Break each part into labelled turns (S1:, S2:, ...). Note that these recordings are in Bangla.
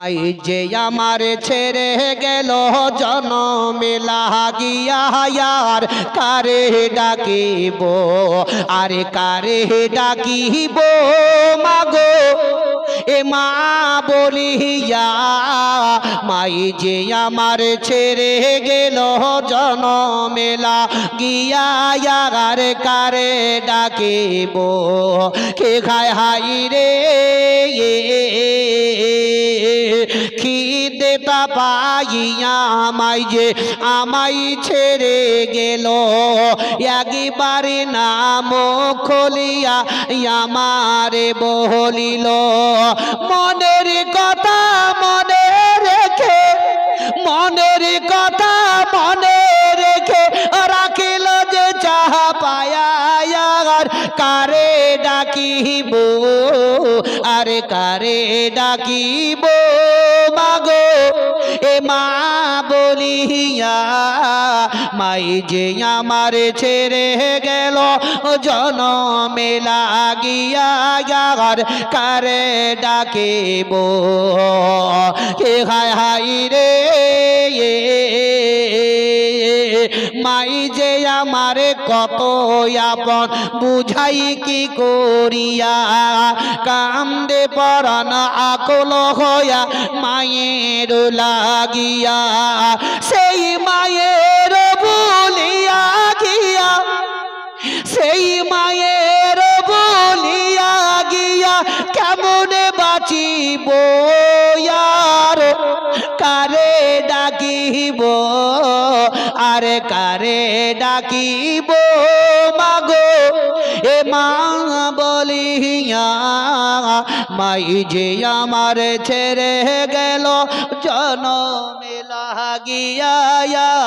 S1: আই যে আমার ছেড়ে গেল জনমে লাগিয়া আর কারে ডাকিব? আরে কারে ডাকিব মাগো? এ মা বলিয়া, মাই যে আমার ছেড়ে গেল জনমেলা গিয়া আর কারে ডাকিব? কে খায় হাই রে খিদেটা পাইয়া আমাই যে আমাই ছেড়ে গেল। একবারে নাম খলিয়া আমারে বলিল, মনের কথা মনে রেখে, মনের কথা মনে রেখে রাখিল যে চাহা পায়া কারে ডাকিব, আরে কারে ডাকিব? মা বলিয়া, মাই যে আমার ছেড়ে গেল, জনমে লাগিয়া যাওয়ার কারে ডাকিব। কে হায় হাই রে মাই যে আমার কত আপন, বুঝাই কি করিয়া? কান্দে পরান আকল হইয়া মায়ের লাগিয়া। সেই মায়ের বলিয়া গিয়া, সেই মায়ের বলিয়া গিয়া কেমনে বাঁচিব কারে ডাকিব আরে কারে ডাকিব মাগো? এ মা বলিয়া, মাই যে আমার ছেড়ে গেল, জনমে লাগিয়া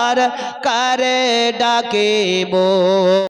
S1: আর কারে ডাকিব?